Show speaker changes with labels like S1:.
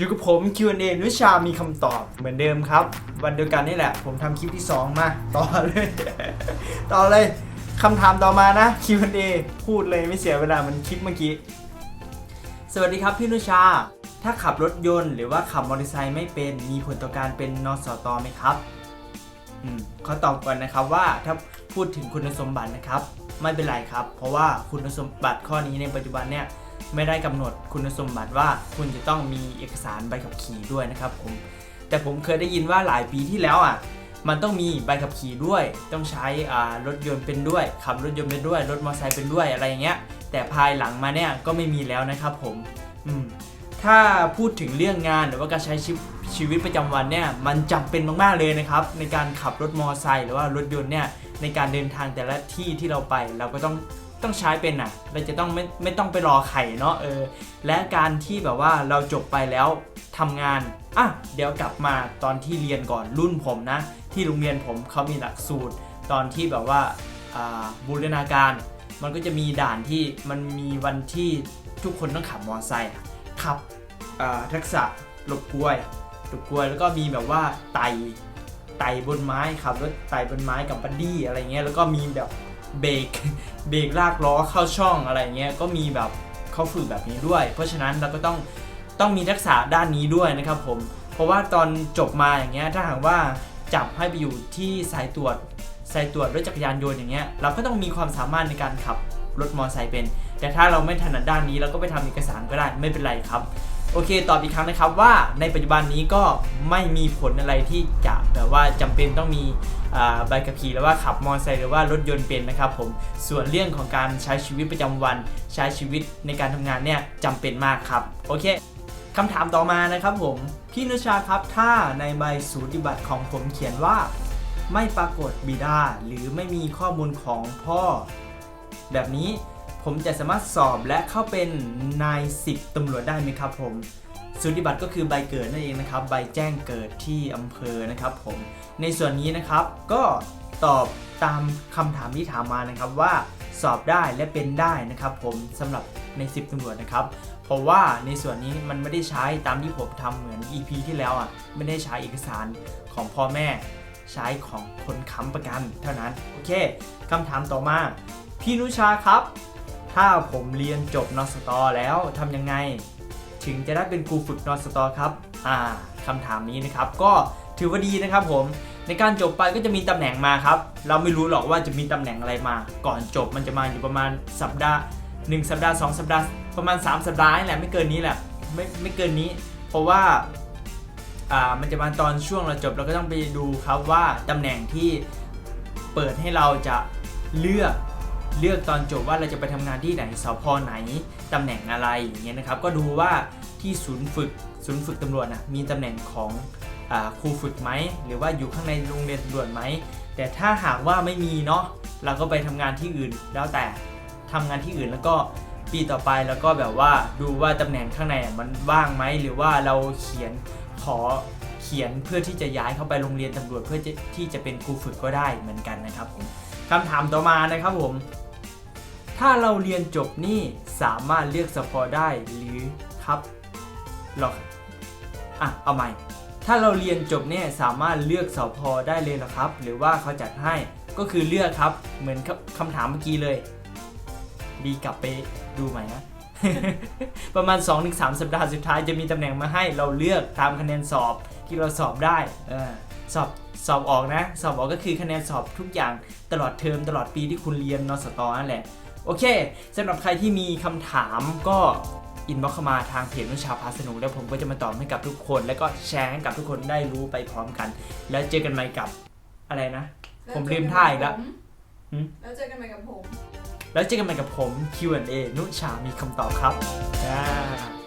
S1: อยู่กับผม Q&A นุชามีคำตอบเหมือนเดิมครับ วันเดียวกันนี่แหละ ผมทำคลิปที่ 2 มา ต่อเลย ต่อเลยคำถามต่อมานะ Q&A พูดเลยไม่เสียเวลามันคลิปเมื่อกี้ สวัสดีครับพี่นุชา ถ้าขับรถยนต์หรือว่าขับมอเตอร์ไซค์ไม่เป็นมีผลต่อการเป็นนสตไหมครับอืมขาตอบก่อนนะครับว่าถ้าพูดถึงคุณสมบัตินะครับ ไม่เป็นไรครับ เพราะว่าคุณสมบัติข้อนี้ในปัจจุบันเนี่ย ไม่ได้กำหนดคุณสมบัติว่าคุณจะต้องมีเอกสารใบขับขี่ด้วยนะครับผมแต่ผมเคยได้ยินว่าหลายปีที่แล้วอะมันต้องมีใบขับขี่ด้วย ต้องใช้รถยนต์เป็นด้วย ขับรถยนต์เป็นด้วย รถมอเตอร์ไซค์เป็นด้วยอะไรอย่างเงี้ย แต่ภายหลังมาเนี่ยก็ไม่มีแล้วนะครับผมอืมถ้าพูดถึงเรื่องงานหรือว่าการใช้ชีวิตชีวิตประจำวันเนี่ยมันจำเป็นมากๆเลยนะครับ ในการขับรถมอเตอร์ไซค์หรือว่ารถยนต์เนี่ยในการเดินทางแต่ละที่ที่เราไป เราก็ต้อง ต้องใช้เป็นอะเราจะต้องไม่ไม่ต้องไปรอไข่เนาะเออและการที่แบบว่าเราจบไปแล้วทำงานอะเดี๋ยวกลับมาตอนที่เรียนก่อนรุ่นผมนะ ที่โรงเรียนผมเขามีหลักสูตร ตอนที่แบบว่าบูรณาการ มันก็จะมีด่านที่มันมีวันที่ทุกคนต้องขับมอเตอร์ไซค์ขับทักษะหลบกล้วยหลบกล้วย แล้วก็มีแบบว่าไต่ไต่บนไม้ขับรถไต่บนไม้กับบัดดี้อะไรเงี้ยแล้วก็มีแบบเบรก เบรกลากล้อเข้าช่องอะไรเงี้ยก็มีแบบเขาฝึกแบบนี้ด้วย เพราะฉะนั้นเราก็ต้องต้องมีทักษะด้านนี้ด้วยนะครับผมเพราะว่าตอนจบมาอย่างเงี้ยถ้าหากว่าจับให้ไปอยู่ที่สายตรวจสายตรวจรถจักรยานยนต์อย่างเงี้ยเราก็ต้องมีความสามารถในการขับรถมอเตอร์ไซค์เป็น แต่ถ้าเราไม่ถนัดด้านนี้เราก็ไปทำเอกสารก็ได้ไม่เป็นไรครับ โอเคตอบอีกครั้งนะครับว่าในปัจจุบันนี้ก็ไม่มีผลอะไรที่จะแบบว่าจำเป็นต้องมีใบขับขี่หรือว่าขับมอเตอร์ไซค์หรือว่ารถยนต์เป็นนะครับผมส่วนเรื่องของการใช้ชีวิตประจำวัน ใช้ชีวิตในการทำงานเนี่ยจำเป็นมากครับโอเคคำถามต่อมานะครับผมพี่นุชาครับถ้าในใบสูติบัตรของผมเขียนว่า ไม่ปรากฏบิดาหรือไม่มีข้อมูลของพ่อ แบบนี้ ผมจะสามารถสอบและเข้าเป็นนายสิบตำรวจได้ไหมครับผมสูติบัตรก็คือใบเกิดนั่นเองนะครับ ใบแจ้งเกิดที่อำเภอนะครับผมในส่วนนี้นะครับก็ตอบตามคำถามที่ถามมานะครับว่าสอบได้และเป็นได้นะครับ ผมสำหรับในสิบตำรวจนะครับ เพราะว่าในส่วนนี้มันไม่ได้ใช้ตามที่ผมทำเหมือน EP ที่แล้วอะไม่ได้ใช้เอกสารของพ่อแม่ ใช้ของคนค้ำประกันเท่านั้นโอเคคำถามต่อมาพี่นุชาครับ ถ้าผมเรียนจบนสตอแล้วทำยังไง ถึงจะได้เป็นครูฝึกนสตอครับ อ่าคำถามนี้นะครับ ก็ถือว่าดีนะครับผมในการจบไปก็จะมีตำแหน่งมาครับ เราไม่รู้หรอกว่าจะมีตำแหน่งอะไรมา ก่อนจบมันจะมาอยู่ประมาณสัปดาห์ 1 สัปดาห์ 2 สัปดาห์ ประมาณ 3 สัปดาห์นี่แหละไม่เกินนี้แหละไม่ไม่เกินนี้ เพราะว่าอ่ามันจะมาตอนช่วงเราจบเราก็ต้องไปดูครับว่าตำแหน่งที่เปิดให้เราจะเลือก เลือกตอนจบว่าเราจะไปทำงานที่ไหนสพไหนตำแหน่งอะไรอย่างเงี้ยนะครับ ก็ดูว่าที่ศูนย์ฝึกศูนย์ฝึกตำรวจนะมีตำแหน่งของอครูฝึกไหมหรือว่าอยู่ข้างในโรงเรียนตำรวจไหมแต่ถ้าหากว่าไม่มีเนาะเราก็ไปทำงานที่อื่นแล้วแต่ทำงานที่อื่นแล้วก็ปีต่อไปแล้วก็แบบว่าดูว่าตำแหน่งข้างในมันว่างไหมหรือว่าเราเขียนขอเขียนเพื่อที่จะย้ายเข้าไปโรงเรียนตำรวจเพื่อที่จะเป็นครูฝึกก็ได้เหมือนกันนะครับผม คำถามต่อมานะครับผม ถ้าเราเรียนจบนี่สามารถเลือกสพได้หรือครับหรออะเอาใหม่ ถ้าเราเรียนจบเนี่ยสามารถเลือกสอพอได้เลยหรอครับ หรือว่าเขาจัดให้ก็คือเลือกครับเหมือนคำถามเมื่อกี้เลยดีกลับไปดูใหม่นะประมาณ 2-3 สัปดาห์สุดท้ายจะมีตำแหน่งมาให้เราเลือกตามคะแนนสอบที่เราสอบได้เออสอบ สอบออกนะ สอบออกก็คือคะแนนสอบทุกอย่างตลอดเทอมตลอดปีที่คุณเรียนนสตนั่นแหละ โอเคสำหรับใครที่มีคำถามก็อินบ็อกเข้ามาทางเพจนุชาพาสนุกแล้วผมก็จะมาตอบให้กับทุกคน แล้วก็แชร์ให้กับทุกคนได้รู้ไปพร้อมกัน แล้วเจอกันใหม่กับอะไรนะ ผมลืมท่าอีกแล้วหืม
S2: แล้วเจอกันใหม่กับผม
S1: แล้วเจอกันใหม่กับผม Q&A นุชามีคำตอบครับอ่า